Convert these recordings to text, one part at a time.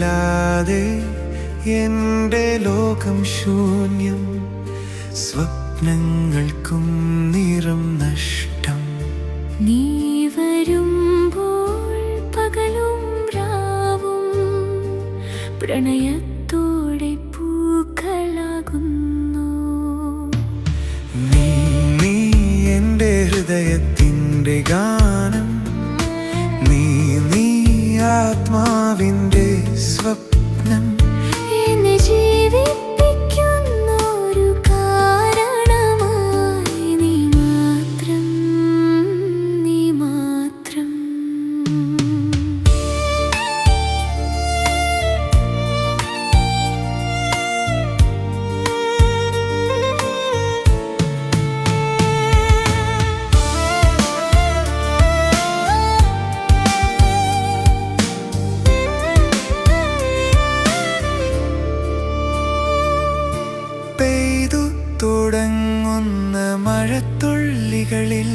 നീയില്ലാതെ എന്റെ ലോകം ശൂന്യം സ്വപ്നങ്ങൾക്കും നിറം നഷ്ടം. നീ വരുമ്പോൾ പകലും രാവും പ്രണയത്തോടെ പൂക്കളാകുന്നു. നീ നീ എന്റെ ഹൃദയത്തിന്റെ ഗാനം നീ നീ ആത്മാവിന്റെ സ്വപ്നം തുടങ്ങുന്ന മഴത്തുള്ളികളിൽ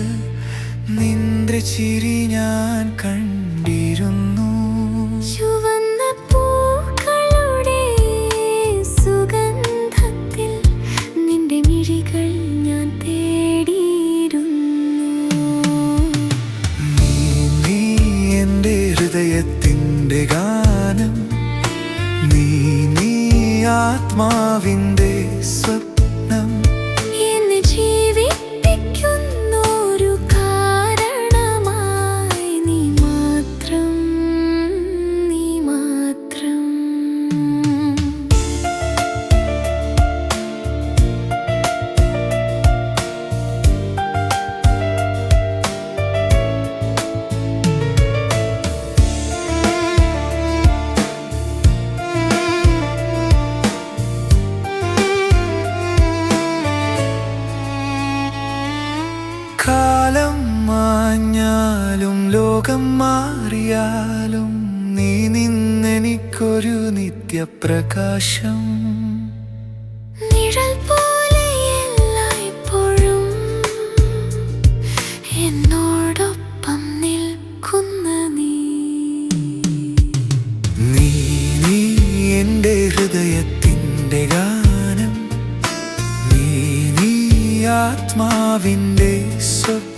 നിന്ദ്ര ചിരി ഞാൻ കണ്ടിരുന്നു. ചുവന്ന പൂക്കളുടെ സുഗന്ധത്തിൽ നിന്റെ മിഴികൾ ഞാൻ തേടിയിരുന്നു. നീ നീ എന്റെ ഹൃദയത്തിന്റെ ഗാനം. നീ നീ ആത്മാവിന്റെ സ്വപ്നം കാലം മാഞ്ഞാലും ലോകം മാറിയാലും നീ നിന്നെനിക്കൊരു നിത്യപ്രകാശം. ആത്മാവിന്റെ സ്വപ്നം